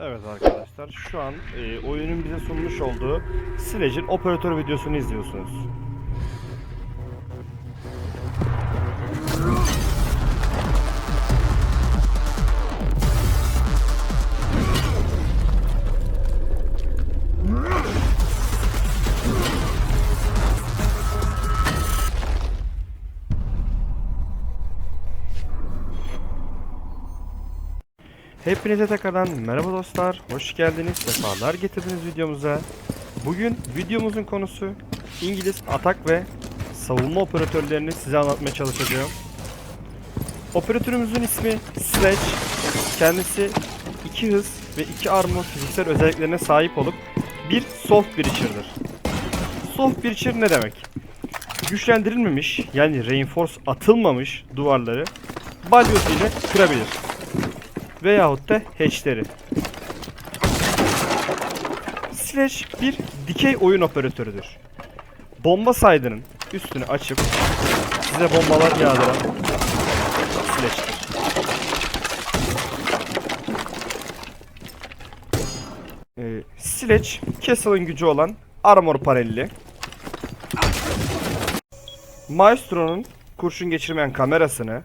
Evet arkadaşlar şu an e, oyunun bize sunmuş olduğu Sledge'in operatör videosunu izliyorsunuz. Hepinize tekrardan merhaba dostlar, hoş geldiniz, sefalar getirdiniz videomuza. Bugün videomuzun konusu İngiliz atak ve savunma operatörlerini size anlatmaya çalışacağım. Operatörümüzün ismi Sledge. Kendisi 2 hız ve 2 armor fiziksel özelliklerine sahip olup bir soft breacher'dır. Soft breacher ne demek? Güçlendirilmemiş yani reinforce atılmamış duvarları balyoz ile kırabilir veyahut da hatchleri. Slash bir dikey oyun operatörüdür. Bomba saydının üstünü açıp size bombalar yağdıran Slash'tir. Ee, Sledge, Castle'ın gücü olan armor panelli. Maestro'nun kurşun geçirmeyen kamerasını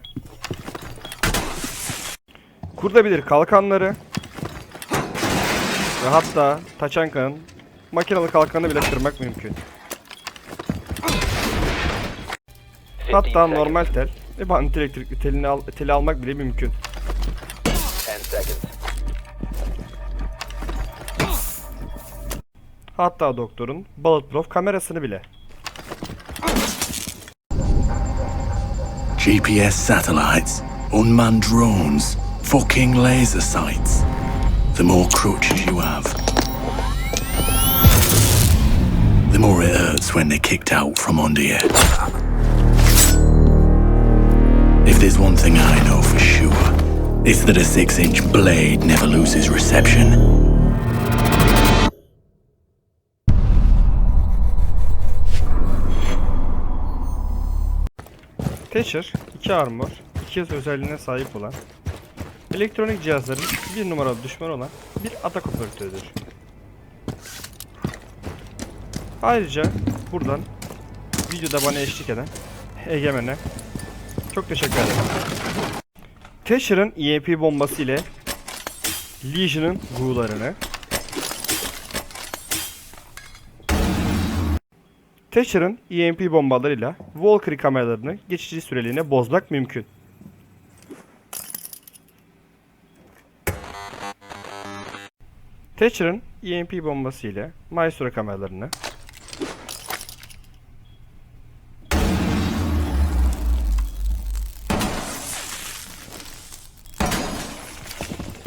Kurulabilir kalkanları ve hatta Taçanka'nın makinalı kalkanı bile kırmak mümkün. Hatta normal tel ve bant elektrikli telini al, teli almak bile mümkün. 10 seconds. Hatta doktorun bulletproof kamerasını bile. GPS satellites, unmanned drones, fucking laser sights. The more crutches you have, the more it hurts when they're kicked out from under you. If there's one thing I know for sure, it's that a six inch blade never loses reception. Thatcher 2 armor, 2 hız özelliğine sahip olan elektronik cihazların bir numaralı düşmanı olan bir atak operatörüdür. Ayrıca buradan videoda bana eşlik eden Egemen'e çok teşekkür ederim. Thatcher'ın EMP bombası ile Legion'ın Gu'larını Thatcher'ın EMP bombalarıyla Valkyrie kameralarını geçici süreliğine bozmak mümkün. Thatcher'ın EMP bombası ile Maestro kameralarını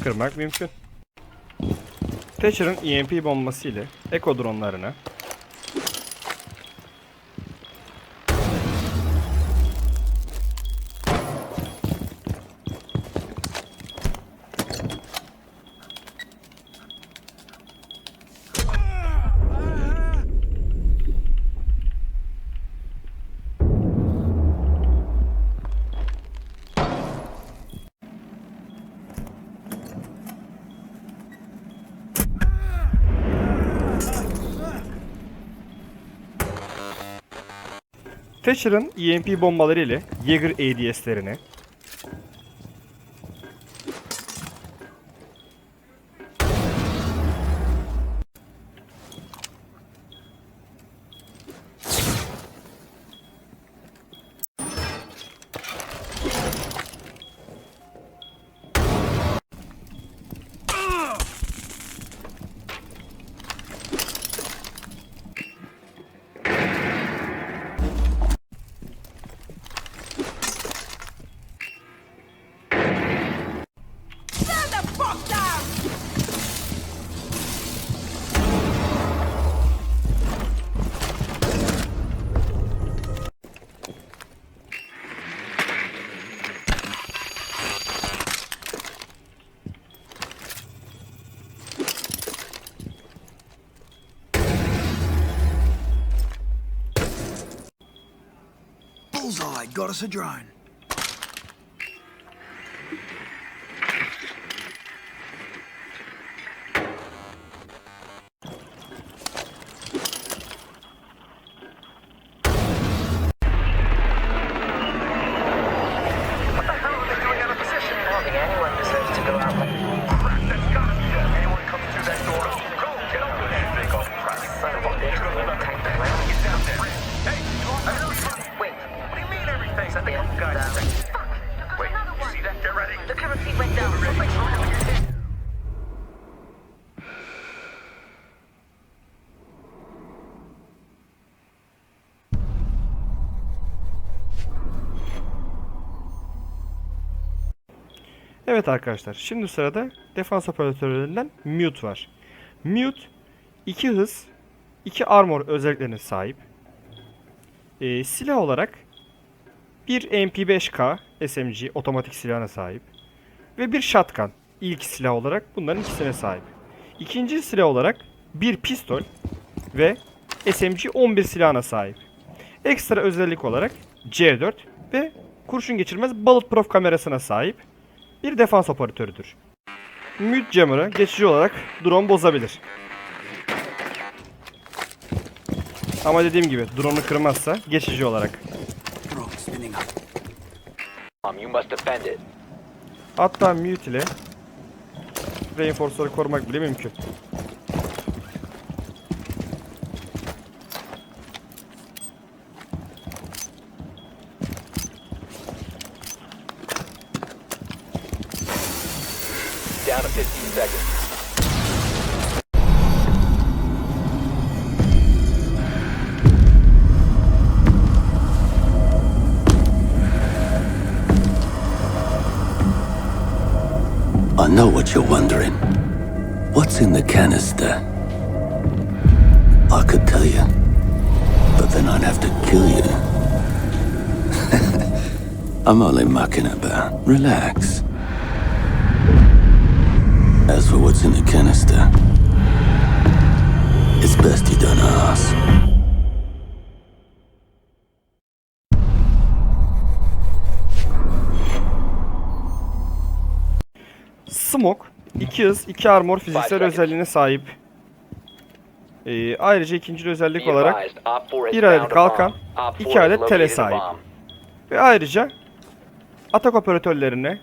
kırmak mümkün. Thatcher'ın EMP bombası ile Echo dronlarını Thatcher'ın EMP bombaları ile Jaeger ADS'lerini got us a drone. Evet arkadaşlar şimdi sırada defans operatörlerinden Mute var. Mute 2 hız 2 armor özelliklerine sahip. Ee, silah olarak bir MP5K SMG otomatik silahına sahip. Ve bir shotgun ilk silah olarak bunların ikisine sahip. İkinci silah olarak bir pistol ve SMG 11 silahına sahip. Ekstra özellik olarak C4 ve kurşun geçirmez bulletproof kamerasına sahip bir defans operatörüdür. Mute jammer'ı geçici olarak drone bozabilir. Ama dediğim gibi drone'u kırmazsa geçici olarak. Hatta mute ile reinforcer'ı korumak bile mümkün. Down to 15 seconds. I know what you're wondering. What's in the canister? I could tell you, but then I'd have to kill you. I'm only mucking about. Relax. As for what's in the canister, it's best you don't ask. Smoke 2 hız 2 armor fiziksel özelliğine sahip. Ee, ayrıca ikinci özellik olarak advised, Op 4 has bir adet kalkan, bomb. Op 4 iki adet tele sahip. Ve ayrıca atak operatörlerine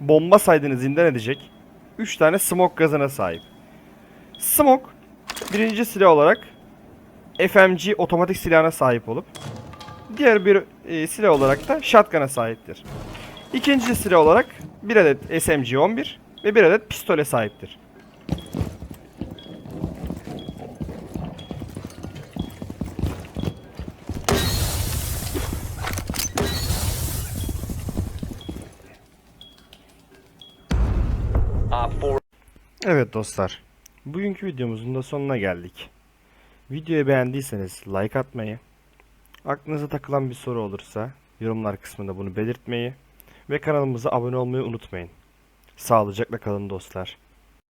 bomba saydığını zindan edecek 3 tane smoke gazına sahip. Smoke birinci silah olarak FMG otomatik silahına sahip olup diğer bir e, silah olarak da shotgun'a sahiptir. İkinci silah olarak bir adet SMG-11 ve bir adet pistole sahiptir. Evet dostlar. Bugünkü videomuzun da sonuna geldik. Videoyu beğendiyseniz like atmayı, aklınıza takılan bir soru olursa yorumlar kısmında bunu belirtmeyi ve kanalımıza abone olmayı unutmayın. Sağlıcakla kalın dostlar.